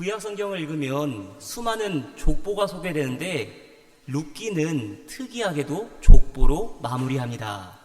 구약 성경을 읽으면 수많은 족보가 소개되는데 룻기는 특이하게도 족보로 마무리합니다.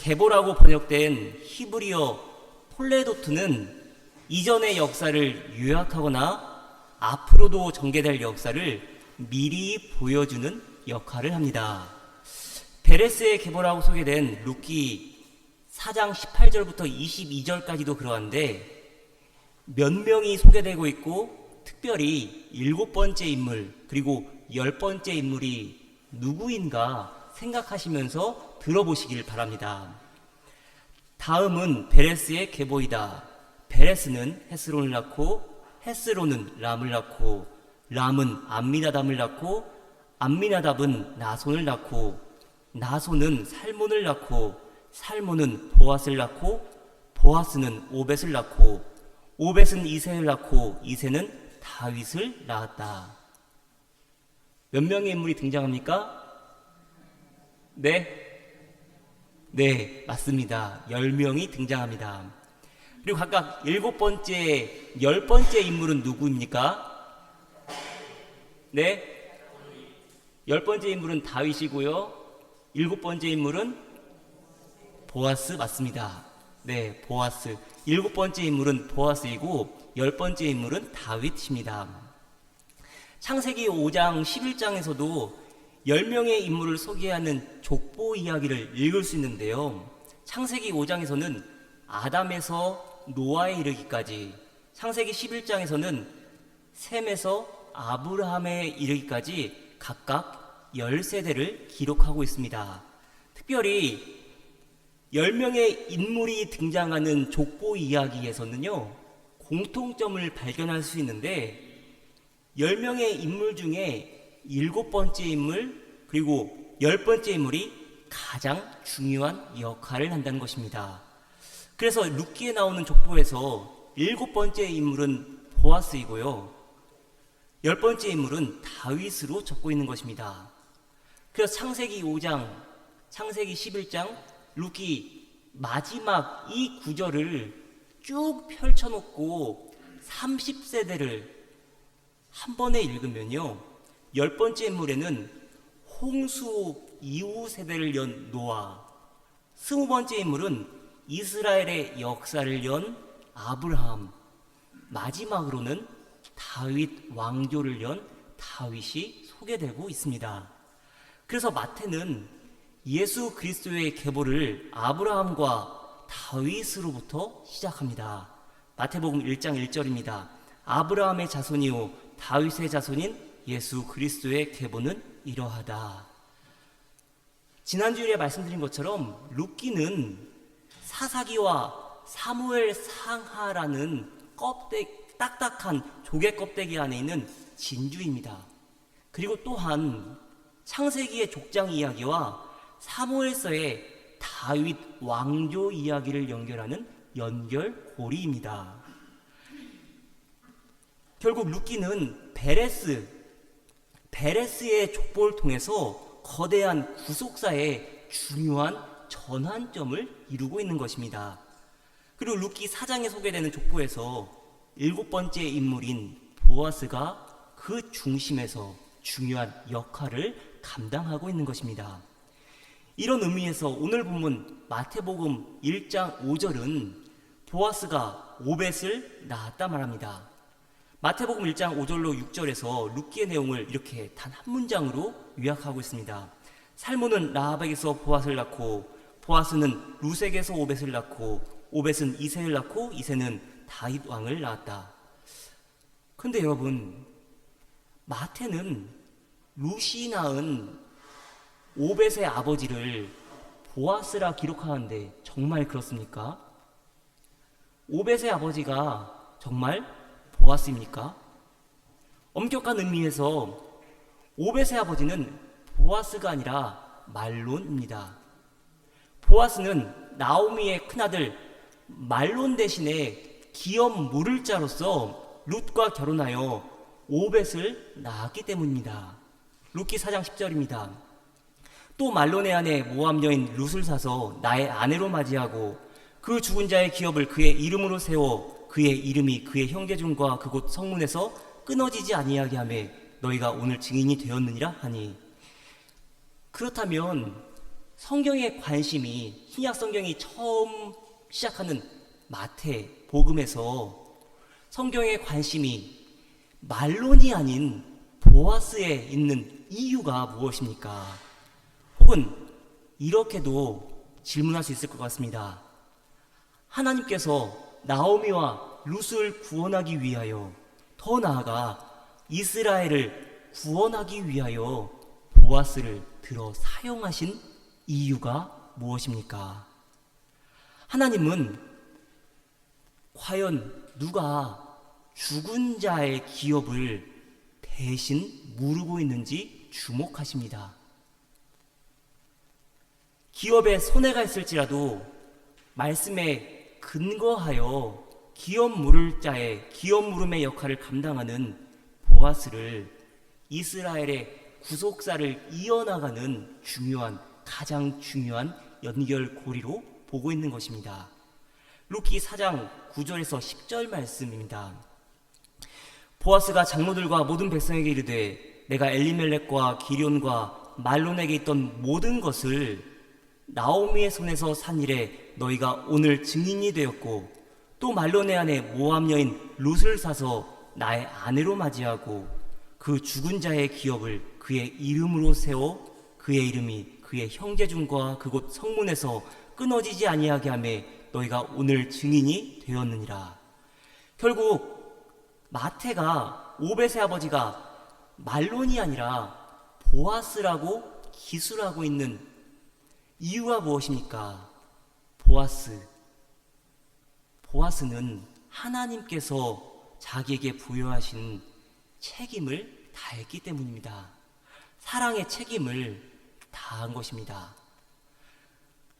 계보라고 번역된 히브리어 폴레도트는 이전의 역사를 요약하거나 앞으로도 전개될 역사를 미리 보여주는 역할을 합니다. 베레스의 계보라고 소개된 룻기 4장 18절부터 22절까지도 그러한데 몇 명이 소개되고 있고 특별히 일곱 번째 인물 그리고 열 번째 인물이 누구인가 생각하시면서 들어보시길 바랍니다. 다음은 베레스의 계보이다. 베레스는 헤스론을 낳고 헤스론은 람을 낳고 람은 암미나답을 낳고 암미나답은 나손을 낳고 나손은 살몬을 낳고 살몬은 보아스를 낳고 보아스는 오벳을 낳고 오벳은 이세를 낳고 이세는 다윗을 낳았다. 몇 명의 인물이 등장합니까? 네. 네, 맞습니다. 10명이 등장합니다. 그리고 각각 일곱 번째, 열 번째 인물은 누구입니까? 네. 열 번째 인물은 다윗이고요. 일곱 번째 인물은 보아스 맞습니다. 네, 보아스. 일곱 번째 인물은 보아스이고 열 번째 인물은 다윗입니다. 창세기 5장 11장에서도 10명의 인물을 소개하는 족보 이야기를 읽을 수 있는데요. 창세기 5장에서는 아담에서 노아에 이르기까지, 창세기 11장에서는 셈에서 아브라함에 이르기까지 각각 10세대를 기록하고 있습니다. 특별히 10명의 인물이 등장하는 족보 이야기에서는요, 공통점을 발견할 수 있는데, 10명의 인물 중에 일곱 번째 인물, 그리고 열 번째 인물이 가장 중요한 역할을 한다는 것입니다. 그래서 룻기에 나오는 족보에서 일곱 번째 인물은 보아스이고요. 열 번째 인물은 다윗으로 적고 있는 것입니다. 그래서 창세기 5장, 창세기 11장, 룻기 마지막 이 구절을 쭉 펼쳐놓고 30세대를 한 번에 읽으면요. 열 번째 인물에는 홍수 이후 세대를 연 노아, 스무 번째 인물은 이스라엘의 역사를 연 아브라함, 마지막으로는 다윗 왕조를 연 다윗이 소개되고 있습니다. 그래서 마태는 예수 그리스도의 계보를 아브라함과 다윗으로부터 시작합니다. 마태복음 1장 1절입니다. 아브라함의 자손이요 다윗의 자손인 예수 그리스도의 계보는 이러하다. 지난주에 말씀드린 것처럼 룻기는 사사기와 사무엘 상하라는 껍데기 딱딱한 조개 껍데기 안에 있는 진주입니다. 그리고 또한 창세기의 족장 이야기와 사무엘서의 다윗 왕조 이야기를 연결하는 연결고리입니다. 결국 룻기는 베레스, 베레스의 족보를 통해서 거대한 구속사의 중요한 전환점을 이루고 있는 것입니다. 그리고 룻기 4장에 소개되는 족보에서 일곱 번째 인물인 보아스가 그 중심에서 중요한 역할을 감당하고 있는 것입니다. 이런 의미에서 오늘 본문 마태복음 1장 5절은 보아스가 오벳을 낳았다 말합니다. 마태복음 1장 5절로 6절에서 룻기의 내용을 이렇게 단 한 문장으로 요약하고 있습니다. 살모는 라합에게서 보아스를 낳고 보아스는 루색에서 오벳을 낳고 오벳은 이세를 낳고 이세는 다윗 왕을 낳았다. 근데 여러분 마태는 루시 낳은 오벳의 아버지를 보아스라 기록하는데 정말 그렇습니까? 오벳의 아버지가 정말 보아스입니까? 엄격한 의미에서 오벳의 아버지는 보아스가 아니라 말론입니다. 보아스는 나오미의 큰아들 말론 대신에 기업 물을 자로서 룻과 결혼하여 오벳을 낳았기 때문입니다. 룻기 4장 10절입니다. 또 말론의 아내 모함 여인 룻을 사서 나의 아내로 맞이하고 그 죽은 자의 기업을 그의 이름으로 세워 그의 이름이 그의 형제 중과 그곳 성문에서 끊어지지 아니하게 하매 너희가 오늘 증인이 되었느니라 하니 그렇다면 성경의 관심이 신약 성경이 처음 시작하는 마태 복음에서 성경의 관심이 말론이 아닌 보아스에 있는 이유가 무엇입니까? 혹은 이렇게도 질문할 수 있을 것 같습니다. 하나님께서 나오미와 룻을 구원하기 위하여 더 나아가 이스라엘을 구원하기 위하여 보아스를 들어 사용하신 이유가 무엇입니까? 하나님은 과연 누가 죽은 자의 기업을 대신 무르고 있는지 주목하십니다. 기업에 손해가 있을지라도 말씀에 근거하여 기업 물을 자의 기업 물음의 역할을 감당하는 보아스를 이스라엘의 구속사를 이어나가는 중요한 가장 중요한 연결고리로 보고 있는 것입니다. 루키 4장 9절에서 10절 말씀입니다. 보아스가 장로들과 모든 백성에게 이르되 내가 엘리멜렉과 기련과 말론에게 있던 모든 것을 나오미의 손에서 산 일에 너희가 오늘 증인이 되었고 또 말론의 아내 모함 여인 룻을 사서 나의 아내로 맞이하고 그 죽은 자의 기업을 그의 이름으로 세워 그의 이름이 그의 형제 중과 그곳 성문에서 끊어지지 아니하게 하매 너희가 오늘 증인이 되었느니라. 결국 마태가 오벳의 아버지가 말론이 아니라 보아스라고 기술하고 있는 이유가 무엇입니까? 보아스. 보아스는 하나님께서 자기에게 부여하신 책임을 다했기 때문입니다. 사랑의 책임을 다한 것입니다.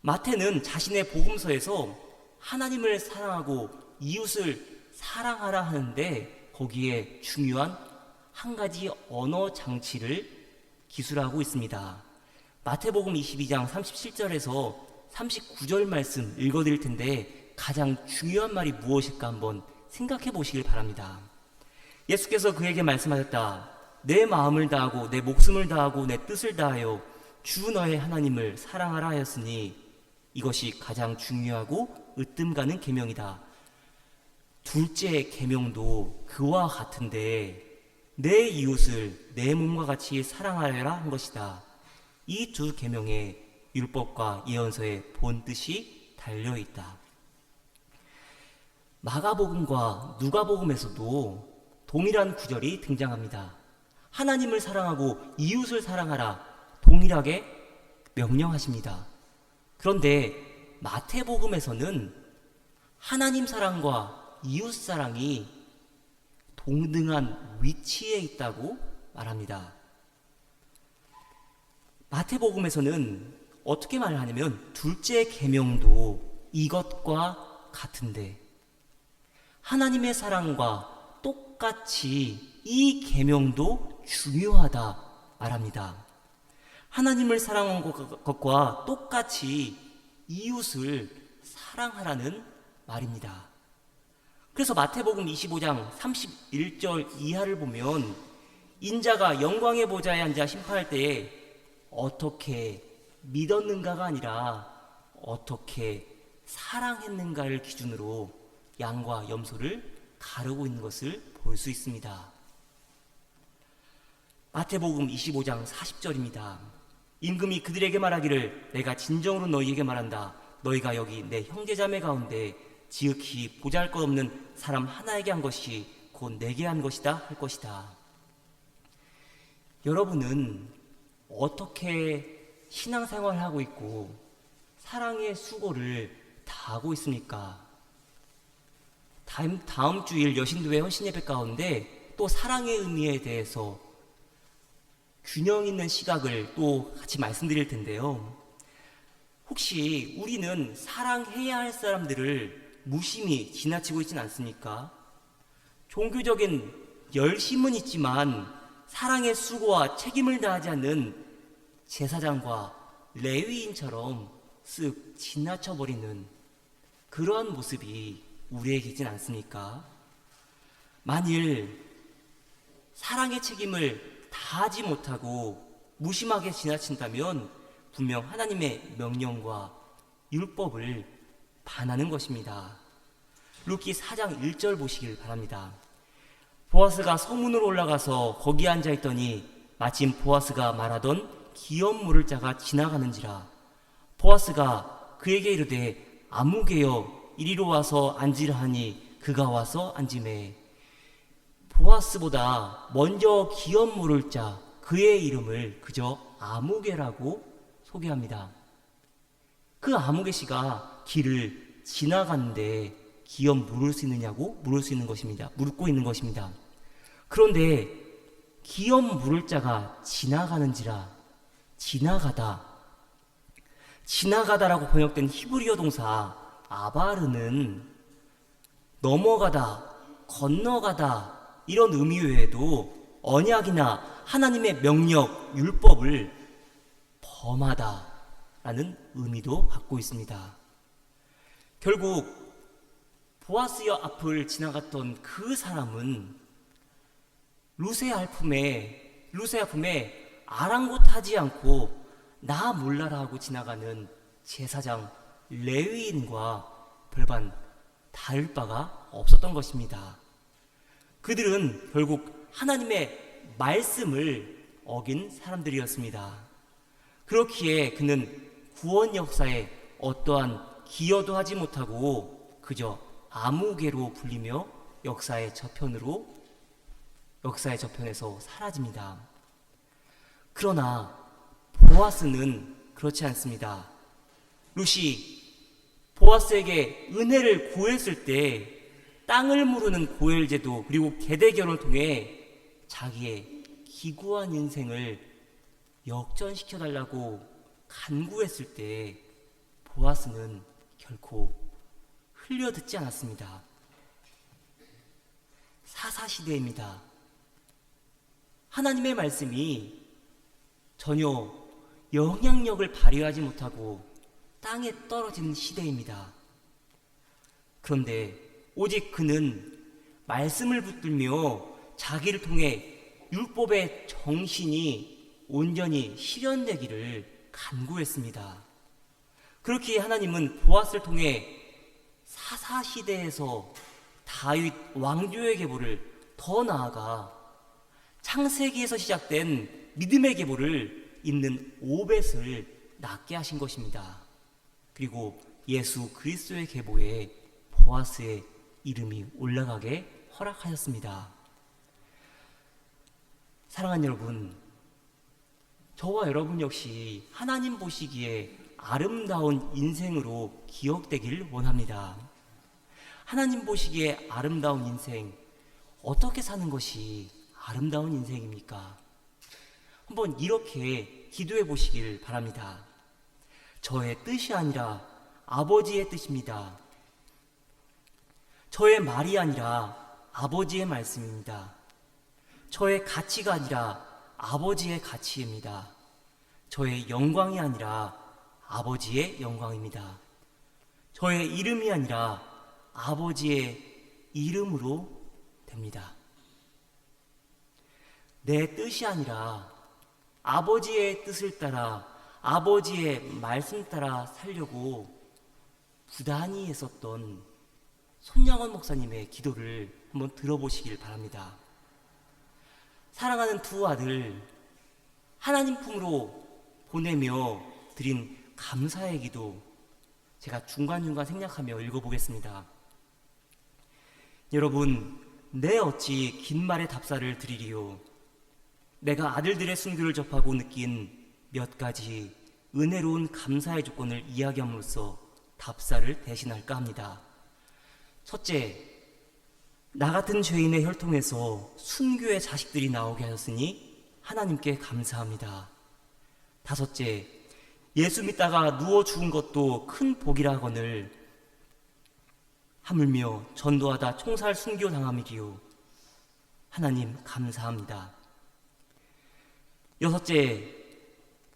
마태는 자신의 복음서에서 하나님을 사랑하고 이웃을 사랑하라 하는데 거기에 중요한 한 가지 언어 장치를 기술하고 있습니다. 마태복음 22장 37절에서 39절 말씀 읽어드릴 텐데 가장 중요한 말이 무엇일까 한번 생각해 보시길 바랍니다. 예수께서 그에게 말씀하셨다. 내 마음을 다하고 내 목숨을 다하고 내 뜻을 다하여 주 너의 하나님을 사랑하라 하였으니 이것이 가장 중요하고 으뜸 가는 계명이다. 둘째 계명도 그와 같은데 내 이웃을 내 몸과 같이 사랑하여라 한 것이다. 이 두 계명에 율법과 예언서의 본 뜻이 달려 있다. 마가복음과 누가복음에서도 동일한 구절이 등장합니다. 하나님을 사랑하고 이웃을 사랑하라 동일하게 명령하십니다. 그런데 마태복음에서는 하나님 사랑과 이웃 사랑이 동등한 위치에 있다고 말합니다. 마태복음에서는 어떻게 말하냐면 둘째 계명도 이것과 같은데 하나님의 사랑과 똑같이 이 계명도 중요하다 말합니다. 하나님을 사랑한 것과 똑같이 이웃을 사랑하라는 말입니다. 그래서 마태복음 25장 31절 이하를 보면 인자가 영광의 보좌에 앉아 심판할 때에 어떻게 믿었는가가 아니라 어떻게 사랑했는가를 기준으로 양과 염소를 가르고 있는 것을 볼 수 있습니다. 마태복음 25장 40절입니다. 임금이 그들에게 말하기를 내가 진정으로 너희에게 말한다. 너희가 여기 내 형제자매 가운데 지극히 보잘 것 없는 사람 하나에게 한 것이 곧 내게 한 것이다 할 것이다. 여러분은 어떻게 신앙생활을 하고 있고 사랑의 수고를 다하고 있습니까? 다음, 다음 주일 여신도의 헌신 예배 가운데 또 사랑의 의미에 대해서 균형 있는 시각을 또 같이 말씀드릴 텐데요. 혹시 우리는 사랑해야 할 사람들을 무심히 지나치고 있지는 않습니까? 종교적인 열심은 있지만 사랑의 수고와 책임을 다하지 않는 제사장과 레위인처럼 쓱 지나쳐 버리는 그러한 모습이 우리에게 있진 않습니까? 만일 사랑의 책임을 다하지 못하고 무심하게 지나친다면 분명 하나님의 명령과 율법을 반하는 것입니다. 루키 4장 1절 보시길 바랍니다. 보아스가 성문으로 올라가서 거기 앉아 있더니 마침 보아스가 말하던 기업 물을 자가 지나가는지라 보아스가 그에게 이르되 아무개여 이리로 와서 앉으라 하니 그가 와서 앉음에 보아스보다 먼저 기업 물을 자 그의 이름을 그저 아무개라고 소개합니다. 그 아무개 씨가 길을 지나가는데 기업 물을 수 있느냐고 물을 수 있는 것입니다. 묻고 있는 것입니다. 그런데 기업 물을 자가 지나가는지라 지나가다 지나가다라고 번역된 히브리어 동사 아바르는 넘어가다 건너가다 이런 의미 외에도 언약이나 하나님의 명령 율법을 범하다라는 의미도 갖고 있습니다. 결국 보아스여 앞을 지나갔던 그 사람은 루세 알품에 루세 알품에 아랑곳하지 않고 나 몰라라 하고 지나가는 제사장 레위인과 별반 다를 바가 없었던 것입니다. 그들은 결국 하나님의 말씀을 어긴 사람들이었습니다. 그렇기에 그는 구원 역사에 어떠한 기여도 하지 못하고 그저 아무개로 불리며 역사의 저편으로 역사의 저편에서 사라집니다. 그러나 보아스는 그렇지 않습니다. 루시 보아스에게 은혜를 구했을 때 땅을 무르는 고엘 제도 그리고 계대결을 통해 자기의 기구한 인생을 역전시켜 달라고 간구했을 때 보아스는 결코 흘려듣지 않았습니다. 사사시대입니다. 하나님의 말씀이 전혀 영향력을 발휘하지 못하고 땅에 떨어지는 시대입니다. 그런데 오직 그는 말씀을 붙들며 자기를 통해 율법의 정신이 온전히 실현되기를 간구했습니다. 그렇게 하나님은 보아스를 통해 사사 시대에서 다윗 왕조의 계보를 더 나아가 창세기에서 시작된 믿음의 계보를 잇는 오벳을 낳게 하신 것입니다. 그리고 예수 그리스도의 계보에 보아스의 이름이 올라가게 허락하셨습니다. 사랑하는 여러분, 저와 여러분 역시 하나님 보시기에 아름다운 인생으로 기억되기를 원합니다. 하나님 보시기에 아름다운 인생, 어떻게 사는 것이 아름다운 인생입니까? 한번 이렇게 기도해 보시길 바랍니다. 저의 뜻이 아니라 아버지의 뜻입니다. 저의 말이 아니라 아버지의 말씀입니다. 저의 가치가 아니라 아버지의 가치입니다. 저의 영광이 아니라 아버지의 영광입니다. 저의 이름이 아니라 아버지의 이름으로 됩니다. 내 뜻이 아니라 아버지의 뜻을 따라 아버지의 말씀 따라 살려고 부단히 했었던 손양원 목사님의 기도를 한번 들어보시길 바랍니다. 사랑하는 두 아들 하나님 품으로 보내며 드린 감사의 기도 제가 중간중간 생략하며 읽어보겠습니다. 여러분, 내 어찌 긴 말의 답사를 드리리요. 내가 아들들의 순교를 접하고 느낀 몇 가지 은혜로운 감사의 조건을 이야기함으로써 답사를 대신할까 합니다. 첫째, 나 같은 죄인의 혈통에서 순교의 자식들이 나오게 하셨으니 하나님께 감사합니다. 다섯째, 예수 믿다가 누워 죽은 것도 큰 복이라 하거늘 하물며 전도하다 총살 순교 당함이기요. 하나님 감사합니다. 여섯째,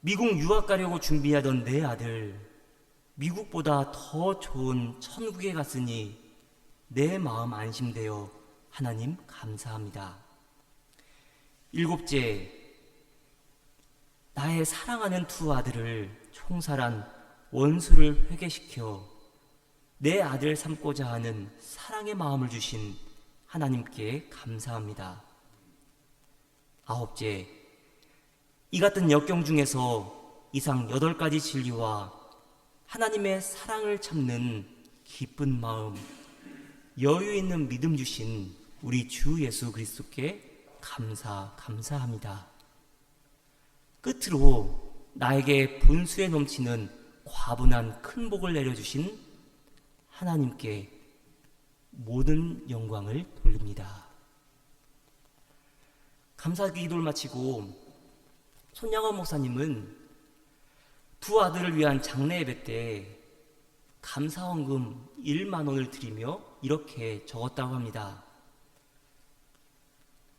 미국 유학 가려고 준비하던 내 아들, 미국보다 더 좋은 천국에 갔으니 내 마음 안심되어 하나님 감사합니다. 일곱째, 나의 사랑하는 두 아들을 총살한 원수를 회개시켜 내 아들 삼고자 하는 사랑의 마음을 주신 하나님께 감사합니다. 아홉째, 이 같은 역경 중에서 이상 여덟 가지 진리와 하나님의 사랑을 참는 기쁜 마음, 여유 있는 믿음 주신 우리 주 예수 그리스도께 감사, 감사합니다. 끝으로 나에게 본수에 넘치는 과분한 큰 복을 내려주신 하나님께 모든 영광을 돌립니다. 감사 기도를 마치고 손양원 목사님은 두 아들을 위한 장례 예배 때 감사원금 1만 원을 드리며 이렇게 적었다고 합니다.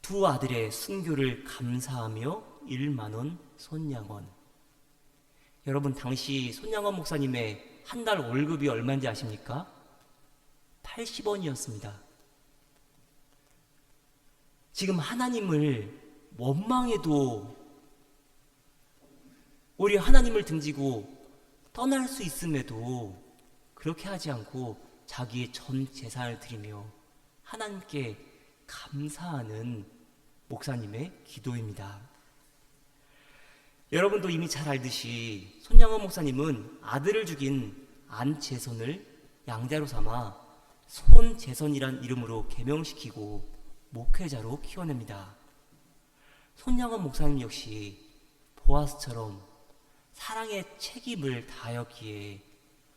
두 아들의 순교를 감사하며 1만 원 손양원. 여러분 당시 손양원 목사님의 한 달 월급이 얼마인지 아십니까? 80원이었습니다. 지금 하나님을 원망해도 오히려 하나님을 등지고 떠날 수 있음에도 그렇게 하지 않고 자기의 전 재산을 드리며 하나님께 감사하는 목사님의 기도입니다. 여러분도 이미 잘 알듯이 손양원 목사님은 아들을 죽인 안재선을 양자로 삼아 손재선이란 이름으로 개명시키고 목회자로 키워냅니다. 손양원 목사님 역시 보아스처럼 사랑의 책임을 다하였기에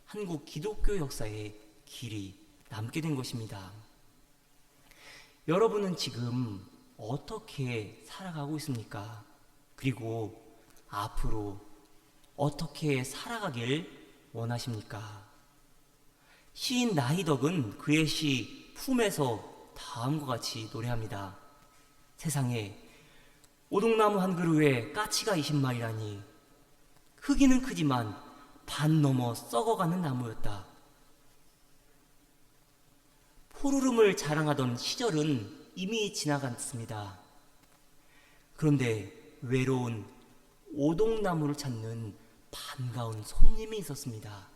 한국 기독교 역사에 길이 남게 된 것입니다. 여러분은 지금 어떻게 살아가고 있습니까? 그리고 앞으로 어떻게 살아가길 원하십니까? 시인 나희덕은 그의 시 품에서 다음과 같이 노래합니다. 세상에 오동나무 한 그루에 까치가 20마리라니 크기는 크지만 반 넘어 썩어가는 나무였다. 포르름을 자랑하던 시절은 이미 지나갔습니다. 그런데 외로운 오동나무를 찾는 반가운 손님이 있었습니다.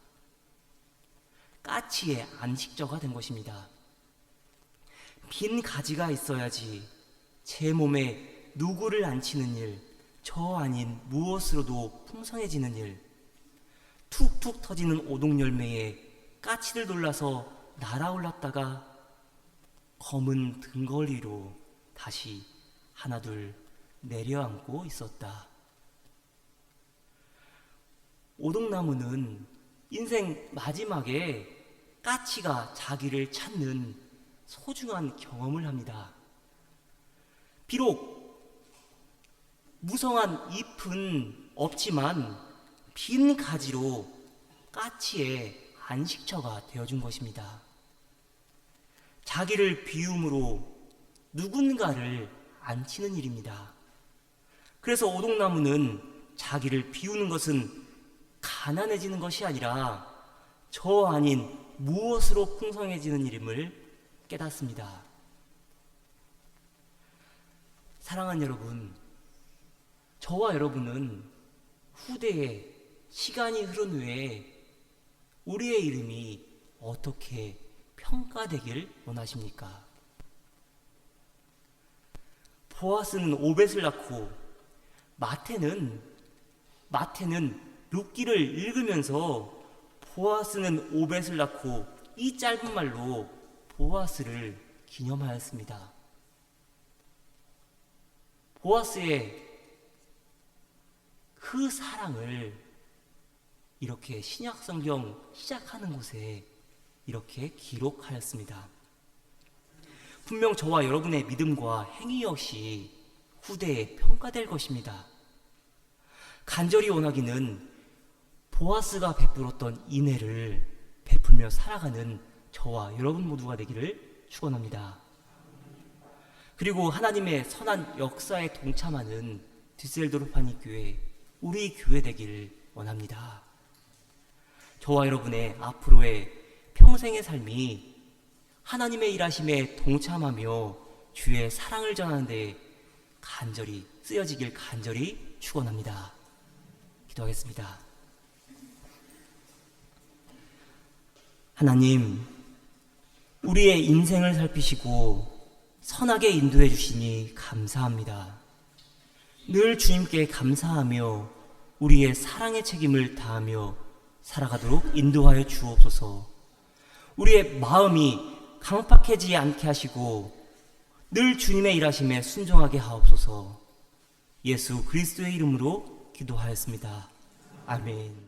까치의 안식처가 된 것입니다. 빈 가지가 있어야지 제 몸에 누구를 앉히는 일, 저 아닌 무엇으로도 풍성해지는 일, 툭툭 터지는 오동 열매에 까치들 놀라서 날아올랐다가 검은 등걸이로 다시 하나둘 내려앉고 있었다. 오동나무는 인생 마지막에 까치가 자기를 찾는 소중한 경험을 합니다. 비록 무성한 잎은 없지만 빈 가지로 까치의 안식처가 되어준 것입니다. 자기를 비움으로 누군가를 안치는 일입니다. 그래서 오동나무는 자기를 비우는 것은 가난해지는 것이 아니라 저 아닌 무엇으로 풍성해지는 일임을 깨닫습니다. 사랑하는 여러분, 저와 여러분은 후대에 시간이 흐른 후에 우리의 이름이 어떻게 평가되길 원하십니까? 보아스는 오벳을 낳고 마태는 마태는 룻기를 읽으면서 보아스는 오벳을 낳고 이 짧은 말로 보아스를 기념하였습니다. 보아스의 그 사랑을 이렇게 신약 성경 시작하는 곳에 이렇게 기록하였습니다. 분명 저와 여러분의 믿음과 행위 역시 후대에 평가될 것입니다. 간절히 원하기는 보아스가 베풀었던 인애를 베풀며 살아가는 저와 여러분 모두가 되기를 축원합니다. 그리고 하나님의 선한 역사에 동참하는 디셀도르 파니 교회 우리 교회 되기를 원합니다. 저와 여러분의 앞으로의 평생의 삶이 하나님의 일하심에 동참하며 주의 사랑을 전하는데 간절히 쓰여지길 간절히 축원합니다. 기도하겠습니다. 하나님, 우리의 인생을 살피시고 선하게 인도해 주시니 감사합니다. 늘 주님께 감사하며 우리의 사랑의 책임을 다하며 살아가도록 인도하여 주옵소서. 우리의 마음이 강팍해지지 않게 하시고 늘 주님의 일하심에 순종하게 하옵소서. 예수 그리스도의 이름으로 기도하였습니다. 아멘.